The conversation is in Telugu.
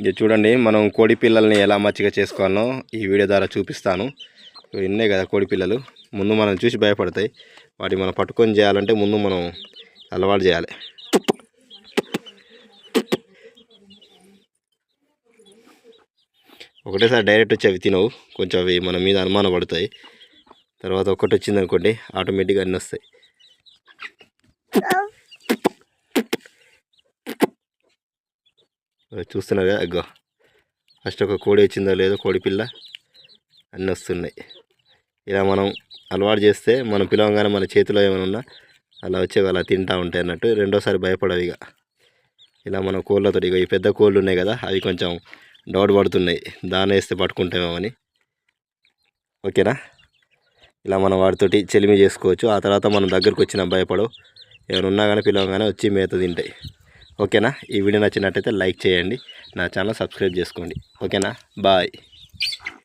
ఇది చూడండి మనం కోడి పిల్లల్ని ఎలా మచ్చిగా చేసుకోవాలో ఈ వీడియో ద్వారా చూపిస్తాను. ఇన్నే కదా కోడి పిల్లలు. ముందు మనం చూసి భయపడతాయి. వాటి మనం పట్టుకొని చేయాలంటే ముందు మనం అలవాటు చేయాలి. ఒకటేసారి డైరెక్ట్ వచ్చి అవి తినవు. కొంచెం అవి మన మీద అనుమానం పడతాయి తర్వాత ఒకటి వచ్చింది అనుకోండి ఆటోమేటిక్గా అన్నీ వస్తాయి. చూస్తున్నారు కదా అగ్గో ఫస్ట్ ఒక కోడి వచ్చిందో లేదో కోడి పిల్ల అన్నీ వస్తున్నాయి. ఇలా మనం అలవాటు చేస్తే మనం పిలవంగానే మన చేతిలో ఏమైనా ఉన్నా అలా వచ్చేవి అలా తింటూ ఉంటాయి అన్నట్టు రెండోసారి భయపడవు ఇక ఇలా మన కోళ్ళతో ఇక ఈ పెద్ద కోళ్ళు ఉన్నాయి కదా అవి కొంచెం డౌట్ పడుతున్నాయి. దాని వేస్తే పట్టుకుంటామేమని ఓకేనా? ఇలా మనం వాటితోటి చెలిమి చేసుకోవచ్చు. ఆ తర్వాత మనం దగ్గరకు వచ్చిన భయపడవు. ఏమైనా ఉన్నా కానీ పిలవగానే వచ్చి మేత తింటాయి. ఓకేనా? ఈ వీడియో నచ్చినట్టయితే లైక్ చేయండి. నా ఛానల్ సబ్స్క్రైబ్ చేసుకోండి. ఓకేనా? బాయ్.